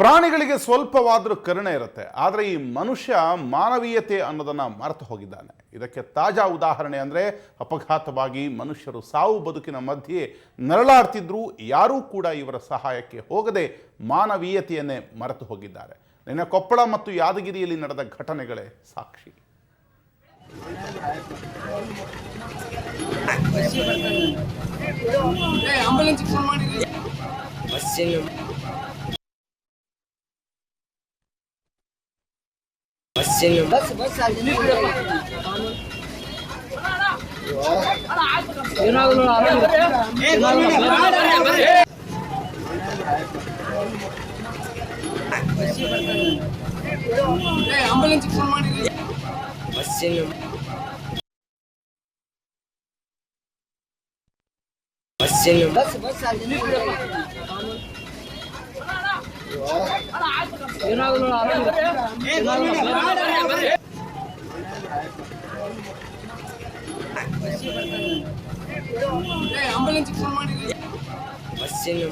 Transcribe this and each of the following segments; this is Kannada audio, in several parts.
ಪ್ರಾಣಿಗಳಿಗೆ ಸ್ವಲ್ಪವಾದರೂ ಕರುಣೆ ಇರುತ್ತೆ ಆದರೆ ಈ ಮನುಷ್ಯ ಮಾನವೀಯತೆ ಅನ್ನೋದನ್ನು ಮರೆತು ಹೋಗಿದ್ದಾನೆ. ಇದಕ್ಕೆ ತಾಜಾ ಉದಾಹರಣೆ ಅಂದರೆ ಅಪಘಾತವಾಗಿ ಮನುಷ್ಯರು ಸಾವು ಬದುಕಿನ ಮಧ್ಯೆ ನರಳಾಡ್ತಿದ್ರೂ ಯಾರೂ ಕೂಡ ಇವರ ಸಹಾಯಕ್ಕೆ ಹೋಗದೆ ಮಾನವೀಯತೆಯನ್ನೇ ಮರೆತು ಹೋಗಿದ್ದಾರೆ. ನಿನ್ನೆ ಕೊಪ್ಪಳ ಮತ್ತು ಯಾದಗಿರಿಯಲ್ಲಿ ನಡೆದ ಘಟನೆಗಳೇ ಸಾಕ್ಷಿ. ಫೋನ್ ಮಾಡಿರಿ ಬಸ್ಸಿನ ಬಸ್ಸಿನ ಬಸ್ ಬಸ್ ಅಲ್ಲಿ ಏನಾಗಲ್ಲ ಆಂಬುಲೆನ್ಸ್ ಫೋನ್ ಮಾಡಿರಿ ಬಸ್ಸಿನ ಬಸ್ಸಿನ ಬಸ್ ಬಸ್ ಅಲ್ಲಿ ಏನಾಗಲ್ಲ ಆಂಬುಲೆನ್ಸ್ ಫೋನ್ ಮಾಡಿರಿ ಬಸ್ಸಿನ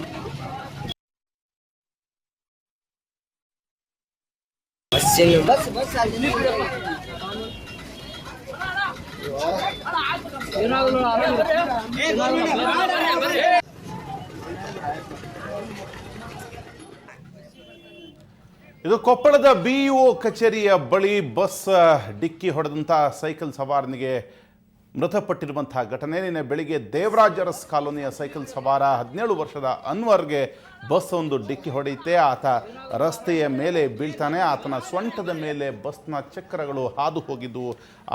ಬಸ್ಸಿನ ಬಸ್ ಬಸ್ ಅಲ್ಲಿ ಏನಾಗಲ್ಲ ಇದು ಕೊಪ್ಪಳದ ಬಿ ಒ ಕಚೇರಿಯ ಬಳಿ ಬಸ್ ಡಿಕ್ಕಿ ಹೊಡೆದಂಥ ಸೈಕಲ್ ಸವಾರನಿಗೆ ಮೃತಪಟ್ಟಿರುವಂತಹ ಘಟನೆ. ನಿನ್ನೆ ಬೆಳಿಗ್ಗೆ ದೇವರಾಜರಸ್ ಕಾಲೋನಿಯ ಸೈಕಲ್ ಸವಾರ ಹದಿನೇಳು ವರ್ಷದ ಅನ್ವರ್ಗೆ ಬಸ್ ಒಂದು ಡಿಕ್ಕಿ ಹೊಡೆಯುತ್ತೆ. ಆತ ರಸ್ತೆಯ ಮೇಲೆ ಬೀಳ್ತಾನೆ. ಆತನ ಸೊಂಟದ ಮೇಲೆ ಬಸ್ನ ಚಕ್ರಗಳು ಹಾದು ಹೋಗಿದ್ದು.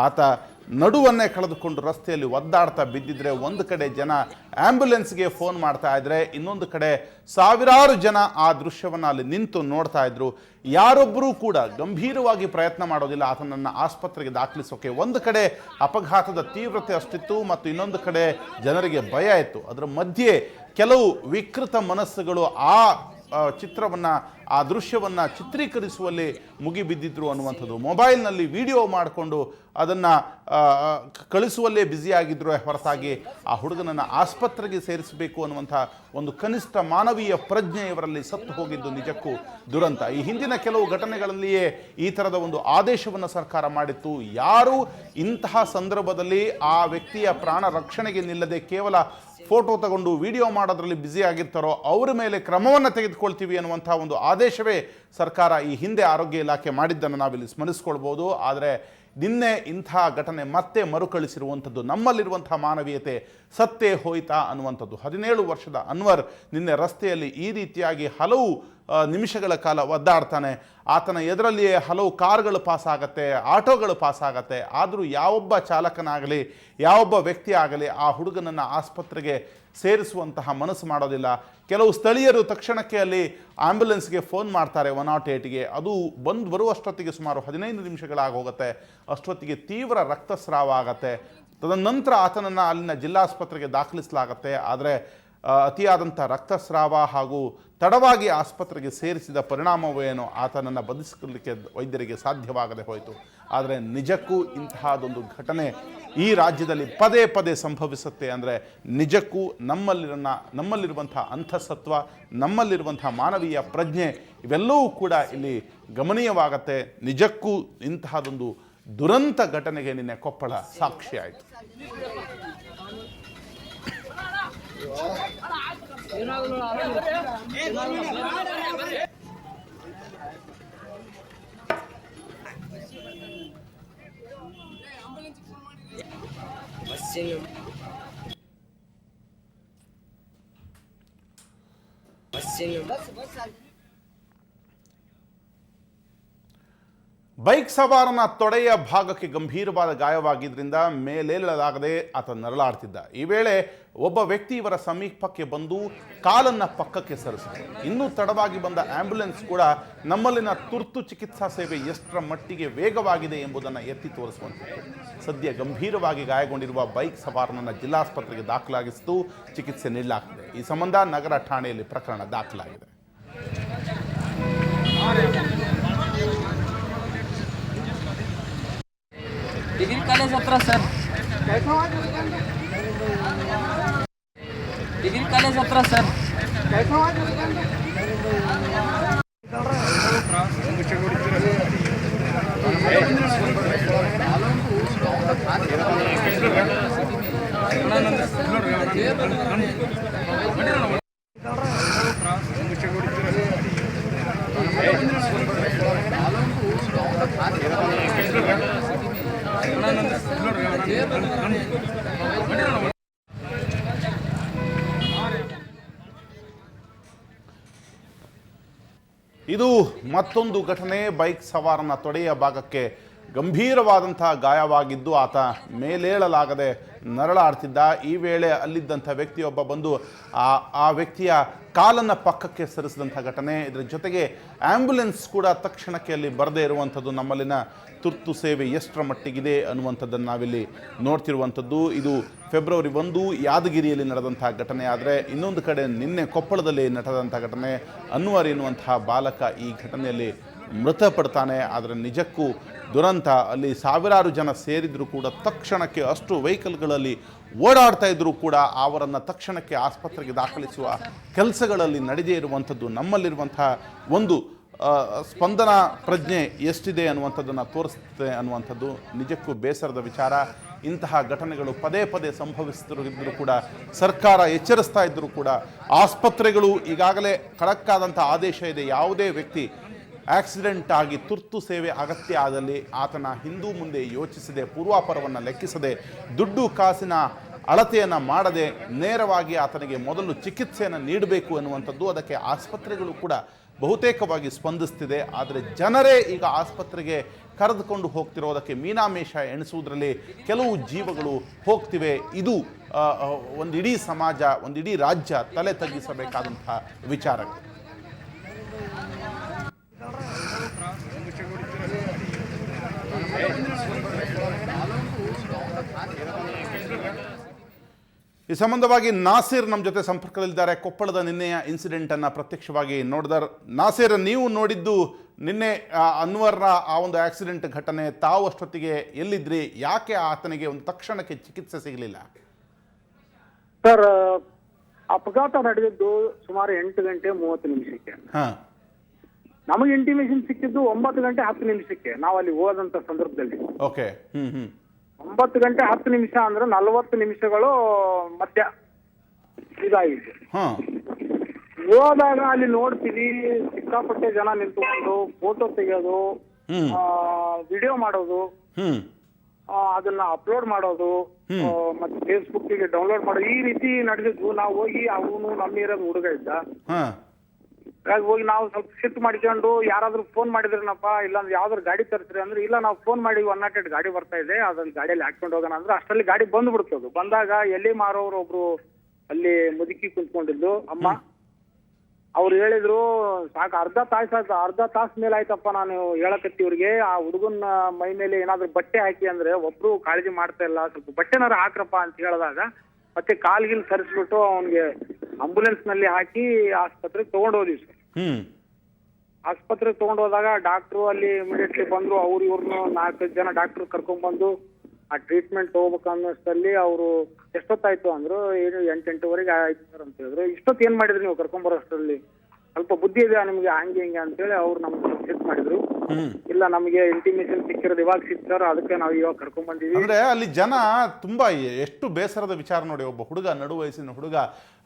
ಆತ ನಡುವನ್ನೇ ಕಳೆದುಕೊಂಡು ರಸ್ತೆಯಲ್ಲಿ ಒದ್ದಾಡ್ತಾ ಬಿದ್ದಿದ್ರೆ ಒಂದು ಕಡೆ ಜನ ಆ್ಯಂಬುಲೆನ್ಸ್ಗೆ ಫೋನ್ ಮಾಡ್ತಾ ಇದ್ರೆ ಇನ್ನೊಂದು ಕಡೆ ಸಾವಿರಾರು ಜನ ಆ ದೃಶ್ಯವನ್ನು ಅಲ್ಲಿ ನಿಂತು ನೋಡ್ತಾ ಇದ್ರು. ಯಾರೊಬ್ಬರೂ ಕೂಡ ಗಂಭೀರವಾಗಿ ಪ್ರಯತ್ನ ಮಾಡೋದಿಲ್ಲ. ಆತನನ್ನು ಆಸ್ಪತ್ರೆಗೆ ದಾಖಲಿಸೋಕೆ ಒಂದು ಕಡೆ ಅಪಘಾತದ ತೀವ್ರತೆ ಅಷ್ಟಿತ್ತು ಮತ್ತು ಇನ್ನೊಂದು ಕಡೆ ಜನರಿಗೆ ಭಯ ಇತ್ತು. ಅದರ ಮಧ್ಯೆ ಕೆಲವು ವಿಕೃತ ಮನಸ್ಸುಗಳು ಆ ಆ, ಚಿತ್ರವನ್ನ, ಆ ದೃಶ್ಯವನ್ನು ಚಿತ್ರೀಕರಿಸುವಲ್ಲಿ ಮುಗಿಬಿದ್ದಿದ್ರು ಅನ್ನುವಂಥದ್ದು. ಮೊಬೈಲ್ನಲ್ಲಿ ವಿಡಿಯೋ ಮಾಡಿಕೊಂಡು ಅದನ್ನು ಕಳಿಸುವಲ್ಲೇ ಬ್ಯುಸಿಯಾಗಿದ್ದರು ಹೊರತಾಗಿ ಆ ಹುಡುಗನನ್ನು ಆಸ್ಪತ್ರೆಗೆ ಸೇರಿಸಬೇಕು ಅನ್ನುವಂಥ ಒಂದು ಕನಿಷ್ಠ ಮಾನವೀಯ ಪ್ರಜ್ಞೆ ಇವರಲ್ಲಿ ಸತ್ತು ಹೋಗಿದ್ದು ನಿಜಕ್ಕೂ ದುರಂತ. ಈ ಹಿಂದಿನ ಕೆಲವು ಘಟನೆಗಳಲ್ಲಿಯೇ ಈ ಥರದ ಒಂದು ಆದೇಶವನ್ನು ಸರ್ಕಾರ ಮಾಡಿತ್ತು. ಯಾರು ಇಂತಹ ಸಂದರ್ಭದಲ್ಲಿ ಆ ವ್ಯಕ್ತಿಯ ಪ್ರಾಣ ರಕ್ಷಣೆಗೆ ನಿಲ್ಲದೆ ಕೇವಲ ಫೋಟೋ ತಗೊಂಡು ವಿಡಿಯೋ ಮಾಡೋದ್ರಲ್ಲಿ ಬ್ಯುಸಿ ಆಗಿರ್ತಾರೋ ಅವರ ಮೇಲೆ ಕ್ರಮವನ್ನು ತೆಗೆದುಕೊಳ್ತೀವಿ ಅನ್ನುವಂಥ ಒಂದು ಆದೇಶವೇ ಸರ್ಕಾರ ಈ ಹಿಂದೆ ಆರೋಗ್ಯ ಇಲಾಖೆ ಮಾಡಿದ್ದನ್ನು ನಾವಿಲ್ಲಿ ಸ್ಮರಿಸ್ಕೊಳ್ಬೋದು. ಆದರೆ ನಿನ್ನೆ ಇಂಥ ಘಟನೆ ಮತ್ತೆ ಮರುಕಳಿಸಿರುವಂಥದ್ದು, ನಮ್ಮಲ್ಲಿರುವಂಥ ಮಾನವೀಯತೆ ಸತ್ತೇ ಹೋಯ್ತಾ ಅನ್ನುವಂಥದ್ದು. ಹದಿನೇಳು ವರ್ಷದ ಅನ್ವರ್ ನಿನ್ನೆ ರಸ್ತೆಯಲ್ಲಿ ಈ ರೀತಿಯಾಗಿ ಹಲವು ನಿಮಿಷಗಳ ಕಾಲ ಒದ್ದಾಡ್ತಾನೆ. ಆತನ ಎದುರಲ್ಲಿಯೇ ಹಲವು ಕಾರ್ಗಳು ಪಾಸ್ ಆಗತ್ತೆ, ಆಟೋಗಳು ಪಾಸ್ ಆಗತ್ತೆ. ಆದರೂ ಯಾವೊಬ್ಬ ಚಾಲಕನಾಗಲಿ, ಯಾವೊಬ್ಬ ವ್ಯಕ್ತಿ ಆಗಲಿ ಆ ಹುಡುಗನನ್ನು ಆಸ್ಪತ್ರೆಗೆ ಸೇರಿಸುವಂತಹ ಮನಸ್ಸು ಮಾಡೋದಿಲ್ಲ. ಕೆಲವು ಸ್ಥಳೀಯರು ತಕ್ಷಣಕ್ಕೆ ಅಲ್ಲಿ ಆ್ಯಂಬುಲೆನ್ಸ್ಗೆ ಫೋನ್ ಮಾಡ್ತಾರೆ ಒನ್ ನಾಟ್ ಏಟ್ಗೆ ಅದು ಬಂದು ಬರುವಷ್ಟೊತ್ತಿಗೆ ಸುಮಾರು ಹದಿನೈದು ನಿಮಿಷಗಳಾಗಿ ಹೋಗುತ್ತೆ. ಅಷ್ಟೊತ್ತಿಗೆ ತೀವ್ರ ರಕ್ತಸ್ರಾವ ಆಗತ್ತೆ. ತದನಂತರ ಆತನನ್ನು ಅಲ್ಲಿನ ಜಿಲ್ಲಾಸ್ಪತ್ರೆಗೆ ದಾಖಲಿಸಲಾಗತ್ತೆ. ಆದರೆ ಅತಿಯಾದಂಥ ರಕ್ತಸ್ರಾವ ಹಾಗೂ ತಡವಾಗಿ ಆಸ್ಪತ್ರೆಗೆ ಸೇರಿಸಿದ ಪರಿಣಾಮವೇನೋ ಆತನನ್ನು ಬಂಧಿಸಿಕೊಳ್ಳಲಿಕ್ಕೆ ವೈದ್ಯರಿಗೆ ಸಾಧ್ಯವಾಗದೆ ಹೋಯಿತು. ಆದರೆ ನಿಜಕ್ಕೂ ಇಂತಹದೊಂದು ಘಟನೆ ಈ ರಾಜ್ಯದಲ್ಲಿ ಪದೇ ಪದೇ ಸಂಭವಿಸುತ್ತೆ ಅಂದರೆ ನಿಜಕ್ಕೂ ನಮ್ಮಲ್ಲಿರನ್ನ, ನಮ್ಮಲ್ಲಿರುವಂಥ ಅಂತಸತ್ವ, ನಮ್ಮಲ್ಲಿರುವಂಥ ಮಾನವೀಯ ಪ್ರಜ್ಞೆ ಇವೆಲ್ಲವೂ ಕೂಡ ಇಲ್ಲಿ ಗಮನೀಯವಾಗತ್ತೆ. ನಿಜಕ್ಕೂ ಇಂತಹದೊಂದು ದುರಂತ ಘಟನೆಗೆ ನಿನ್ನೆ ಕೊಪ್ಪಳ ಸಾಕ್ಷಿಯಾಯಿತು. ಬಸ್ಸಿನ ಬಸ್ಸಿನ ಬಸ್ ಬಸ್ ಬೈಕ್ ಸವಾರನ ತೊಡೆಯ ಭಾಗಕ್ಕೆ ಗಂಭೀರವಾದ ಗಾಯವಾಗಿದ್ದರಿಂದ ಮೇಲೇಳಲಾಗದೆ ಆತ ನರಳಾಡ್ತಿದ್ದ. ಈ ವೇಳೆ ಒಬ್ಬ ವ್ಯಕ್ತಿ ಇವರ ಸಮೀಪಕ್ಕೆ ಬಂದು ಕಾಲನ್ನು ಪಕ್ಕಕ್ಕೆ ಸರಿಸಿದ. ಇನ್ನೂ ತಡವಾಗಿ ಬಂದ ಆಂಬ್ಯುಲೆನ್ಸ್ ಕೂಡ ನಮ್ಮಲ್ಲಿನ ತುರ್ತು ಚಿಕಿತ್ಸಾ ಸೇವೆ ಎಷ್ಟರ ಮಟ್ಟಿಗೆ ವೇಗವಾಗಿದೆ ಎಂಬುದನ್ನು ಎತ್ತಿ ತೋರಿಸುವಂತಿತ್ತು ಸದ್ಯ ಗಂಭೀರವಾಗಿ ಗಾಯಗೊಂಡಿರುವ ಬೈಕ್ ಸವಾರನನ್ನು ಜಿಲ್ಲಾಸ್ಪತ್ರೆಗೆ ದಾಖಲಾಗಿಸಿದ್ದು ಚಿಕಿತ್ಸೆ ನೀಡಲಾಗಿದೆ ಈ ಸಂಬಂಧ ನಗರ ಠಾಣೆಯಲ್ಲಿ ಪ್ರಕರಣ ದಾಖಲಾಗಿದೆ. ಡಿಗ್ರಿ ಕಾಲೇಜ್ ಹತ್ರ ಸರ್ ಡಿಗ್ರಿ ಕಾಲೇಜ್ ಹತ್ರ ಸರ್ ಇದು ಮತ್ತೊಂದು ಘಟನೆ ಬೈಕ್ ಸವಾರನ ತೊಡೆಯ ಭಾಗಕ್ಕೆ ಗಂಭೀರವಾದಂತಹ ಗಾಯವಾಗಿದ್ದು ಆತ ಮೇಲೇಳಲಾಗದೆ ನರಳಾಡ್ತಿದ್ದ. ಈ ವೇಳೆ ಅಲ್ಲಿದ್ದಂಥ ವ್ಯಕ್ತಿಯೊಬ್ಬ ಬಂದು ಆ ಆ ವ್ಯಕ್ತಿಯ ಕಾಲನ್ನು ಪಕ್ಕಕ್ಕೆ ಸರಿಸಿದಂಥ ಘಟನೆ. ಇದರ ಜೊತೆಗೆ ಆ್ಯಂಬುಲೆನ್ಸ್ ಕೂಡ ತಕ್ಷಣಕ್ಕೆ ಅಲ್ಲಿ ಬರದೇ ಇರುವಂಥದ್ದು ನಮ್ಮಲ್ಲಿನ ತುರ್ತು ಸೇವೆ ಎಷ್ಟರ ಮಟ್ಟಿಗಿದೆ ಅನ್ನುವಂಥದ್ದನ್ನು ನಾವಿಲ್ಲಿ ನೋಡ್ತಿರುವಂಥದ್ದು. ಇದು ಫೆಬ್ರವರಿ ಒಂದು ಯಾದಗಿರಿಯಲ್ಲಿ ನಡೆದಂಥ ಘಟನೆ. ಆದರೆ ಇನ್ನೊಂದು ಕಡೆ ನಿನ್ನೆ ಕೊಪ್ಪಳದಲ್ಲಿ ನಡೆದಂಥ ಘಟನೆ. ಅನ್ವರ್ ಎನ್ನುವಂತಹ ಬಾಲಕ ಈ ಘಟನೆಯಲ್ಲಿ ಮೃತಪಡ್ತಾನೆ. ಆದರೆ ನಿಜಕ್ಕೂ ದುರಂತ, ಅಲ್ಲಿ ಸಾವಿರಾರು ಜನ ಸೇರಿದರೂ ಕೂಡ ತಕ್ಷಣಕ್ಕೆ ಅಷ್ಟು ವೆಹಿಕಲ್ಗಳಲ್ಲಿ ಓಡಾಡ್ತಾ ಇದ್ದರೂ ಕೂಡ ಅವರನ್ನು ತಕ್ಷಣಕ್ಕೆ ಆಸ್ಪತ್ರೆಗೆ ದಾಖಲಿಸುವ ಕೆಲಸಗಳಲ್ಲಿ ನಡೆದೇ ಇರುವಂಥದ್ದು ನಮ್ಮಲ್ಲಿರುವಂತಹ ಒಂದು ಸ್ಪಂದನ ಪ್ರಜ್ಞೆ ಎಷ್ಟಿದೆ ಅನ್ನುವಂಥದ್ದನ್ನು ತೋರಿಸುತ್ತೆ ಅನ್ನುವಂಥದ್ದು ನಿಜಕ್ಕೂ ಬೇಸರದ ವಿಚಾರ. ಇಂತಹ ಘಟನೆಗಳು ಪದೇ ಪದೇ ಸಂಭವಿಸ್ತಿದ್ದರೂ ಕೂಡ ಸರ್ಕಾರ ಎಚ್ಚರಿಸ್ತಾ ಇದ್ದರೂ ಕೂಡ ಆಸ್ಪತ್ರೆಗಳು ಈಗಾಗಲೇ ಖಡಕ್ಕಾದಂಥ ಆದೇಶ ಇದೆ. ಯಾವುದೇ ವ್ಯಕ್ತಿ ಆಕ್ಸಿಡೆಂಟ್ ಆಗಿ ತುರ್ತು ಸೇವೆ ಅಗತ್ಯ ಆದಲ್ಲಿ ಆತನ ಹಿಂದೂ ಮುಂದೆ ಯೋಚಿಸದೆ ಪೂರ್ವಾಪರವನ್ನು ಲೆಕ್ಕಿಸದೆ ದುಡ್ಡು ಕಾಸಿನ ಅಳತೆಯನ್ನು ಮಾಡದೆ ನೇರವಾಗಿ ಆತನಿಗೆ ಮೊದಲು ಚಿಕಿತ್ಸೆಯನ್ನು ನೀಡಬೇಕು ಎನ್ನುವಂಥದ್ದು ಅದಕ್ಕೆ ಆಸ್ಪತ್ರೆಗಳು ಕೂಡ ಬಹುತೇಕವಾಗಿ ಸ್ಪಂದಿಸ್ತಿದೆ. ಆದರೆ ಜನರೇ ಈಗ ಆಸ್ಪತ್ರೆಗೆ ಕರೆದುಕೊಂಡು ಹೋಗ್ತಿರೋದಕ್ಕೆ ಮೀನಾಮೇಷ ಎಣಿಸುವುದರಲ್ಲಿ ಕೆಲವು ಜೀವಗಳು ಹೋಗ್ತಿವೆ. ಇದು ಆ, ಆ, ಒಂದು ಇಡೀ ಸಮಾಜ ಒಂದು ಇಡೀ ರಾಜ್ಯ ತಲೆ ತಗ್ಗಿಸಬೇಕಾದಂತಹ ವಿಚಾರಗಳು. ಈ ಸಂಬಂಧವಾಗಿ ನಾಸಿರ್ ನಮ್ಮ ಜೊತೆ ಸಂಪರ್ಕದಲ್ಲಿದ್ದಾರೆ. ಕೊಪ್ಪಳದ ನಿನ್ನೆಯ ಇನ್ಸಿಡೆಂಟನ್ನು ಪ್ರತ್ಯಕ್ಷವಾಗಿ ನೋಡಿದಾರ. ನಾಸೀರ್ ನೀವು ನೋಡಿದ್ದು ನಿನ್ನೆ ಅನ್ವರ್ನ ಆ ಒಂದು ಆಕ್ಸಿಡೆಂಟ್ ಘಟನೆ ತಾವು ಅಷ್ಟೊತ್ತಿಗೆ ಎಲ್ಲಿದ್ರಿ? ಯಾಕೆ ಆತನಿಗೆ ಒಂದು ತಕ್ಷಣಕ್ಕೆ ಚಿಕಿತ್ಸೆ ಸಿಗಲಿಲ್ಲ? ಸರ್ ಅಪಘಾತ ನಡೆದಿದ್ದು ಸುಮಾರು ಎಂಟು ಗಂಟೆ ಮೂವತ್ತು ನಿಮಿಷಕ್ಕೆ. ಹಾಂ. ನಮಗೆ ಇಂಟಿಮೇಷನ್ ಸಿಕ್ಕಿದ್ದು ಒಂಬತ್ತು ಗಂಟೆ ಹತ್ತು ನಿಮಿಷಕ್ಕೆ. ನಾವು ಅಲ್ಲಿ ಹೋದಂತ ಸಂದರ್ಭದಲ್ಲಿ. ಓಕೆ. ಹ್ಞೂ ಹ್ಞೂ ಒಂಬತ್ತು ಗಂಟೆ ಹತ್ತು ನಿಮಿಷ ಅಂದ್ರೆ ನಲವತ್ತು ನಿಮಿಷಗಳು ಮಧ್ಯ ಇದಾಗಿದೆ. ಹೋದಾಗ ಅಲ್ಲಿ ನೋಡ್ತೀವಿ ಸಿಕ್ಕಾಪಟ್ಟೆ ಜನ ನಿಂತುಕೊಂಡು ಫೋಟೋ ತೆಗೆಯೋದು. ವಿಡಿಯೋ ಮಾಡೋದು ಅದನ್ನ ಅಪ್ಲೋಡ್ ಮಾಡೋದು ಮತ್ತೆ ಫೇಸ್ಬುಕ್ಗೆ ಡೌನ್ಲೋಡ್ ಮಾಡೋದು ಈ ರೀತಿ ನಡೆದಿದ್ವು ನಾವು ಹೋಗಿ ಅವನು ನಮ್ಮ ಇರೋದು ಹುಡುಗ ಇದ್ದ. ಹಾಗಾಗಿ ಹೋಗಿ ನಾವು ಸ್ವಲ್ಪ ಶಿಫ್ಟ್ ಮಾಡ್ಕೊಂಡು ಯಾರಾದ್ರೂ ಫೋನ್ ಮಾಡಿದ್ರನಪ್ಪ ಇಲ್ಲಾಂದ್ರೆ ಯಾವ್ದಾದ್ರು ಗಾಡಿ ತರ್ತೀರಿ ಅಂದ್ರೆ ಇಲ್ಲ ನಾವು ಫೋನ್ ಮಾಡಿ ಒನ್ ನಾಟ್ ಏಟ್ ಗಾಡಿ ಬರ್ತಾ ಇದೆ ಅದ್ರಲ್ಲಿ ಗಾಡಿಯಲ್ಲಿ ಹಾಕ್ಕೊಂಡು ಹೋಗೋಣ ಅಂದ್ರೆ ಅಷ್ಟರಲ್ಲಿ ಗಾಡಿ ಬಂದು ಅದು. ಬಂದಾಗ ಎಲ್ಲಿ ಮಾರೋರು ಒಬ್ರು ಅಲ್ಲಿ ಮುದುಕಿ ಕುಂತ್ಕೊಂಡಿದ್ದು ಅಮ್ಮ. ಅವ್ರು ಹೇಳಿದ್ರು ಸಾಕು ಅರ್ಧ ತಾಸು ಆಯ್ತು ಅರ್ಧ ತಾಸು ಮೇಲೆ ಆಯ್ತಪ್ಪ ನಾನು ಹೇಳಕತ್ತಿ ಇವ್ರಿಗೆ ಆ ಹುಡುಗನ ಮೈ ಮೇಲೆ ಏನಾದ್ರು ಬಟ್ಟೆ ಹಾಕಿ ಅಂದ್ರೆ ಒಬ್ರು ಕಾಳಜಿ ಮಾಡ್ತಾ ಇಲ್ಲ ಸ್ವಲ್ಪ ಬಟ್ಟೆನಾರ ಹಾಕ್ರಪ್ಪ ಅಂತ ಹೇಳಿದಾಗ ಮತ್ತೆ ಕಾಲ್ಗಿಲ್ ಸರಿಸ್ಬಿಟ್ಟು ಅವನ್ಗೆ ಆಂಬುಲೆನ್ಸ್ನಲ್ಲಿ ಹಾಕಿ ಆಸ್ಪತ್ರೆಗೆ ತಗೊಂಡು ಹೋದ್ವಿ ಹ್ಞೂ ಆಸ್ಪತ್ರೆಗೆ ತಗೊಂಡ್ ಹೋದಾಗ ಡಾಕ್ಟ್ರು ಅಲ್ಲಿ ಇಮಿಡಿಯೇಟ್ಲಿ ಬಂದ್ರು, ಅವ್ರು ಇವ್ರನ್ನ ನಾಲ್ಕೈದು ಜನ ಡಾಕ್ಟರ್ ಕರ್ಕೊಂಡ್ ಬಂದು ಆ ಟ್ರೀಟ್ಮೆಂಟ್ ತಗೋಬೇಕು ಅನ್ನೋಷ್ಟಲ್ಲಿ ಅವರು ಎಷ್ಟೊತ್ತಾಯ್ತು ಅಂದ್ರು, ಏನು ಎಂಟೆಂಟುವರೆಗೆ ಆಯ್ತು ಸರ್ ಅಂತ ಹೇಳಿದ್ರು. ಇಷ್ಟೊತ್ತು ಏನ್ ಮಾಡಿದ್ರಿ ನೀವು ಕರ್ಕೊಂಡ್ ಬರೋಷ್ಟರಲ್ಲಿ? ಸ್ವಲ್ಪ ಬುದ್ಧಿ ಇದೆಯಾ ನಿಮ್ಗೆ ಹಂಗೆ ಹಿಂಗೆ ಅಂತೇಳಿ ಅವ್ರು ನಮ್ಗೆ ಸಜೆಸ್ಟ್ ಮಾಡಿದ್ರು. ಇಲ್ಲ ನಮಗೆ ಇಂಟಿಮೇಷನ್ ಸಿಕ್ಕಿರೋದು ಇವಾಗ ಸಿಕ್ತಾರ ಅದಕ್ಕೆ ನಾವು ಇವಾಗ ಕರ್ಕೊಂಡ್ ಬಂದಿವಿ ಅಂದ್ರೆ ಅಲ್ಲಿ ಜನ ತುಂಬಾ ಎಷ್ಟು ಬೇಸರದ ವಿಚಾರ ನೋಡಿ ಒಬ್ಬ ಹುಡುಗ ನಡು ವಯಸ್ಸಿನ ಹುಡುಗ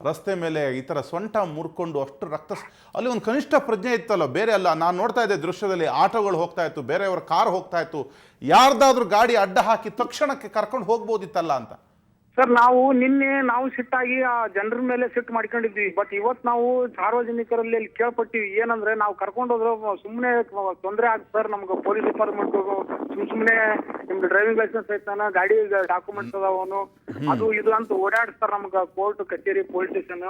ರಸ್ತೆ ಮೇಲೆ ಈ ತರ ಸೊಂಟ ಮುರ್ಕೊಂಡು ಅಷ್ಟು ರಕ್ತ ಅಲ್ಲಿ ಒಂದು ಕನಿಷ್ಠ ಪ್ರಜ್ಞೆ ಇತ್ತಲ್ಲ ಬೇರೆ ಅಲ್ಲ ನಾನು ನೋಡ್ತಾ ಇದ್ದೆ ದೃಶ್ಯದಲ್ಲಿ ಆಟೋಗಳು ಹೋಗ್ತಾ ಇತ್ತು ಬೇರೆಯವರ ಕಾರ್ ಹೋಗ್ತಾ ಇತ್ತು ಯಾರ್ದಾದ್ರೂ ಗಾಡಿ ಅಡ್ಡ ಹಾಕಿ ತಕ್ಷಣಕ್ಕೆ ಕರ್ಕೊಂಡು ಹೋಗ್ಬೋದಿತ್ತಲ್ಲ ಅಂತ. ಸರ್ ನಾವು ನಿನ್ನೆ ನಾವು ಸಿಟ್ಟಾಗಿ ಆ ಜನರ ಮೇಲೆ ಸಿಟ್ಟು ಮಾಡ್ಕೊಂಡಿದ್ವಿ. ಬಟ್ ಇವತ್ ನಾವು ಸಾರ್ವಜನಿಕರಲ್ಲಿ ಅಲ್ಲಿ ಕೇಳ್ಪಟ್ಟಿವಿ. ಏನಂದ್ರೆ ನಾವು ಕರ್ಕೊಂಡು ಹೋದ್ರೆ ಸುಮ್ಮನೆ ತೊಂದರೆ ಆಗುತ್ತೆ ಸರ್ ನಮ್ಗೆ ಪೊಲೀಸ್ ಡಿಪಾರ್ಟ್ಮೆಂಟ್ ಸುಮ್ ಸುಮ್ಮನೆ ನಿಮ್ದು ಡ್ರೈವಿಂಗ್ ಲೈಸೆನ್ಸ್ ಐತಾನ ಗಾಡಿ ಡಾಕ್ಯುಮೆಂಟ್ಸ್ ಅದಾವನು ಅದು ಇದು ಅಂತ ಓಡಾಡ್ತಾರ ನಮ್ಗೆ ಕೋರ್ಟ್ ಕಚೇರಿ ಪೊಲೀಸ್ ಸ್ಟೇಷನ್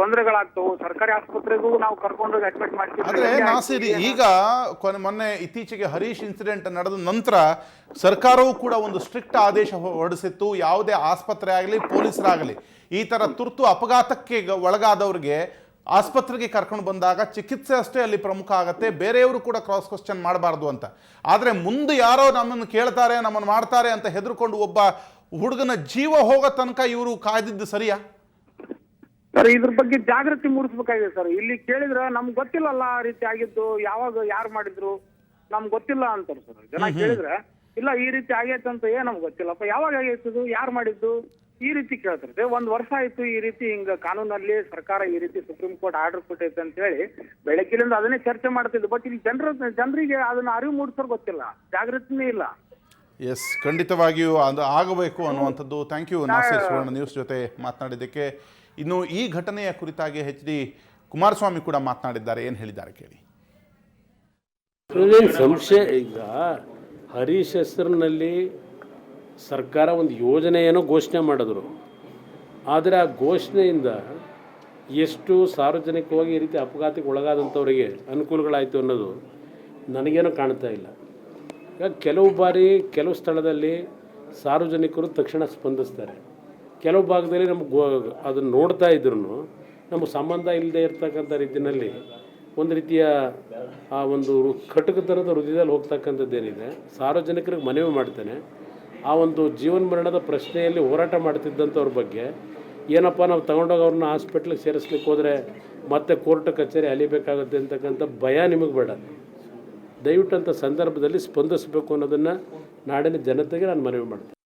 ತೊಂದರೆಗಳಾಗ್ತವು. ಸರ್ಕಾರಿ ಆಸ್ಪತ್ರೆಗೂ ನಾವು ಕರ್ಕೊಂಡು ಹೋಗಿ ಅಡ್ಮಿಟ್ ಮಾಡ್ತೀವಿ. ಈಗ ಕೊನೆ ಮೊನ್ನೆ ಇತ್ತೀಚೆಗೆ ಹರೀಶ್ ಇನ್ಸಿಡೆಂಟ್ ನಡೆದ ನಂತರ ಸರ್ಕಾರವೂ ಕೂಡ ಒಂದು ಸ್ಟ್ರಿಕ್ಟ್ ಆದೇಶ ಹೊರಡಿಸಿತ್ತು. ಯಾವುದೇ ಆಸ್ಪತ್ರೆ ಆಗಲಿ ಪೊಲೀಸರಾಗಲಿ ಈ ಥರ ತುರ್ತು ಅಪಘಾತಕ್ಕೆ ಒಳಗಾದವ್ರಿಗೆ ಆಸ್ಪತ್ರೆಗೆ ಕರ್ಕೊಂಡು ಬಂದಾಗ ಚಿಕಿತ್ಸೆ ಅಷ್ಟೇ ಅಲ್ಲಿ ಪ್ರಮುಖ ಆಗುತ್ತೆ. ಬೇರೆಯವರು ಕೂಡ ಕ್ರಾಸ್ ಕ್ವಶನ್ ಮಾಡಬಾರ್ದು ಅಂತ. ಆದರೆ ಮುಂದೆ ಯಾರೋ ನಮ್ಮನ್ನು ಕೇಳ್ತಾರೆ ನಮ್ಮನ್ನು ಮಾಡ್ತಾರೆ ಅಂತ ಹೆದರ್ಕೊಂಡು ಒಬ್ಬ ಹುಡುಗನ ಜೀವ ಹೋಗೋ ತನಕ ಇವರು ಕಾಯ್ದಿದ್ದು ಸರಿಯಾ? ಸರ್ ಇದ್ರ ಬಗ್ಗೆ ಜಾಗೃತಿ ಮೂಡಿಸ್ಬೇಕಾಗಿದೆ ಸರ್. ಇಲ್ಲಿ ಕೇಳಿದ್ರೆ ನಮ್ಗೆ ಗೊತ್ತಿಲ್ಲಲ್ಲ ಆ ರೀತಿ ಆಗಿದ್ದು ಯಾವಾಗ ಯಾರು ಮಾಡಿದ್ರು ನಮ್ಗೆ ಗೊತ್ತಿಲ್ಲ ಅಂತಾರೆ ಸರ್. ಜನ ಕೇಳಿದ್ರೆ ಇಲ್ಲ ಈ ರೀತಿ ಆಗೈತೆ ಅಂತ ಏನ್ ನಮ್ಗೆ ಗೊತ್ತಿಲ್ಲಪ್ಪ ಯಾವಾಗ ಆಗೈತೆ ಇದು? ಯಾರು ಮಾಡಿದ್ದು? ಈ ರೀತಿ ಕೇಳ್ತಾರೆ ಒಂದ್ ವರ್ಷ ಆಯ್ತು ಈ ರೀತಿ ಹಿಂಗ ಕಾನೂನಲ್ಲಿ ಸರ್ಕಾರ ಈ ರೀತಿ ಸುಪ್ರೀಂ ಕೋರ್ಟ್ ಆರ್ಡರ್ ಕೊಟ್ಟೈತೆ ಅಂತ ಹೇಳಿ ಬೆಳಕಿನಿಂದ ಅದನ್ನೇ ಚರ್ಚೆ ಮಾಡ್ತಿದ್ದು ಬಟ್ ಇಲ್ಲಿ ಜನರ ಜನರಿಗೆ ಅದನ್ನ ಅರಿವು ಮೂಡಿಸೋರ್ ಗೊತ್ತಿಲ್ಲ. ಜಾಗೃತಿನೇ ಇಲ್ಲ. ಎಸ್ ಖಂಡಿತವಾಗಿಯೂ ಅದು ಆಗಬೇಕು ಅನ್ನುವಂಥದ್ದು. Thank you Nasir Suvarna news ಜೊತೆ ಮಾತನಾಡಿದ್ದಕ್ಕೆ. ಇನ್ನು ಈ ಘಟನೆಯ ಕುರಿತಾಗಿ ಹೆಚ್ ಡಿ ಕುಮಾರಸ್ವಾಮಿ ಕೂಡ ಮಾತನಾಡಿದ್ದಾರೆ. ಏನು ಹೇಳಿದ್ದಾರೆ ಕೇಳಿ. ಸಂಶಯ ಈಗ ಹರೀಶ್ ಹೆಸರಿನಲ್ಲಿ ಸರ್ಕಾರ ಒಂದು ಯೋಜನೆಯನ್ನು ಘೋಷಣೆ ಮಾಡಿದ್ರು. ಆದರೆ ಆ ಘೋಷಣೆಯಿಂದ ಎಷ್ಟು ಸಾರ್ವಜನಿಕವಾಗಿ ಈ ರೀತಿ ಅಪಘಾತಕ್ಕೆ ಒಳಗಾದಂಥವರಿಗೆ ಅನುಕೂಲಗಳಾಯಿತು ಅನ್ನೋದು ನನಗೇನು ಕಾಣ್ತಾ ಇಲ್ಲ. ಈಗ ಕೆಲವು ಬಾರಿ ಕೆಲವು ಸ್ಥಳದಲ್ಲಿ ಸಾರ್ವಜನಿಕರು ತಕ್ಷಣ ಸ್ಪಂದಿಸ್ತಾರೆ. ಕೆಲವು ಭಾಗದಲ್ಲಿ ನಮ್ಗೆ ಅದನ್ನು ನೋಡ್ತಾ ಇದ್ರೂ ನಮಗೆ ಸಂಬಂಧ ಇಲ್ಲದೆ ಇರ್ತಕ್ಕಂಥ ರೀತಿಯಲ್ಲಿ ಒಂದು ರೀತಿಯ, ಆ ಒಂದು ಕಟುಕತನದ ಹೃದಯದಲ್ಲಿ ಹೋಗ್ತಕ್ಕಂಥದ್ದೇನಿದೆ, ಸಾರ್ವಜನಿಕರಿಗೆ ಮನವಿ ಮಾಡ್ತೇನೆ. ಆ ಒಂದು ಜೀವನ ಮರಣದ ಪ್ರಶ್ನೆಯಲ್ಲಿ ಹೋರಾಟ ಮಾಡ್ತಿದ್ದಂಥವ್ರ ಬಗ್ಗೆ ಏನಪ್ಪ ನಾವು ತಗೊಂಡೋಗಿ ಅವ್ರನ್ನ ಹಾಸ್ಪಿಟ್ಲಿಗೆ ಸೇರಿಸ್ಲಿಕ್ಕೆ ಹೋದರೆ ಮತ್ತೆ ಕೋರ್ಟ್ ಕಚೇರಿ ಅಲಿಬೇಕಾಗುತ್ತೆ ಅಂತಕ್ಕಂಥ ಭಯ ನಿಮಗೆ ಬೇಡ. ದಯವಿಟ್ಟು ಅಂಥ ಸಂದರ್ಭದಲ್ಲಿ ಸ್ಪಂದಿಸಬೇಕು ಅನ್ನೋದನ್ನು ನಾಡಿನ ಜನತೆಗೆ ನಾನು ಮನವಿ ಮಾಡ್ತೇನೆ.